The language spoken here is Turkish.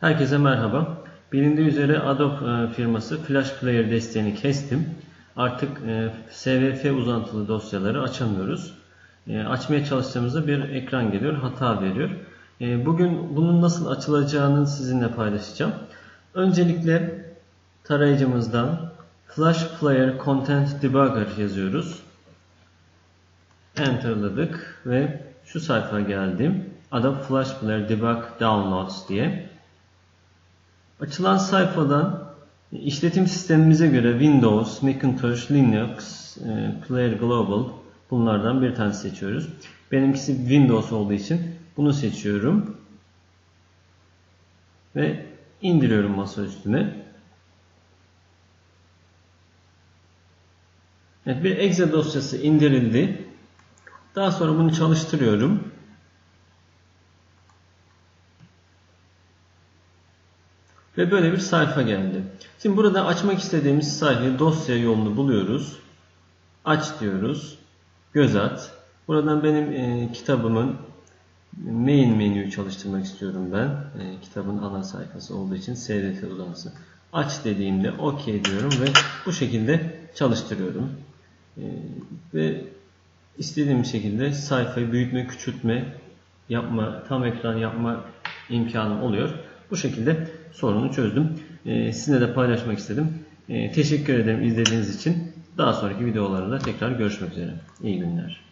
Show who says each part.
Speaker 1: Herkese merhaba. Bilindiği üzere Adobe e, firması Flash Player desteğini kestim. Artık e, SVF uzantılı dosyaları açamıyoruz. E, açmaya çalıştığımızda bir ekran geliyor, hata veriyor. Bugün bunun nasıl açılacağını sizinle paylaşacağım. Öncelikle tarayıcımızdan Flash Player Content Debugger yazıyoruz. Enter'ladık ve şu sayfa geldim. Adobe Flash Player Debug Downloads diye. Açılan sayfadan işletim sistemimize göre Windows, Macintosh, Linux, e, Player Global bunlardan bir tane seçiyoruz. Benimkisi Windows olduğu için bunu seçiyorum. Ve indiriyorum masa üstüne. Evet, bir exe dosyası indirildi. Daha sonra bunu çalıştırıyorum. Ve böyle bir sayfa geldi. Şimdi burada açmak istediğimiz sayfayı dosya yolunu buluyoruz. Aç diyoruz. Göz at. Buradan benim e, kitabımın main menüyü çalıştırmak istiyorum ben. E, kitabın ana sayfası olduğu için SDF uzantısı. Aç dediğimde OK diyorum ve bu şekilde çalıştırıyorum. E, ve istediğim şekilde sayfayı büyütme, küçültme yapma, tam ekran yapma imkanım oluyor. Bu şekilde sorunu çözdüm. E, sizinle de paylaşmak istedim. E, teşekkür ederim izlediğiniz için. Daha sonraki videolarında tekrar görüşmek üzere. İyi günler.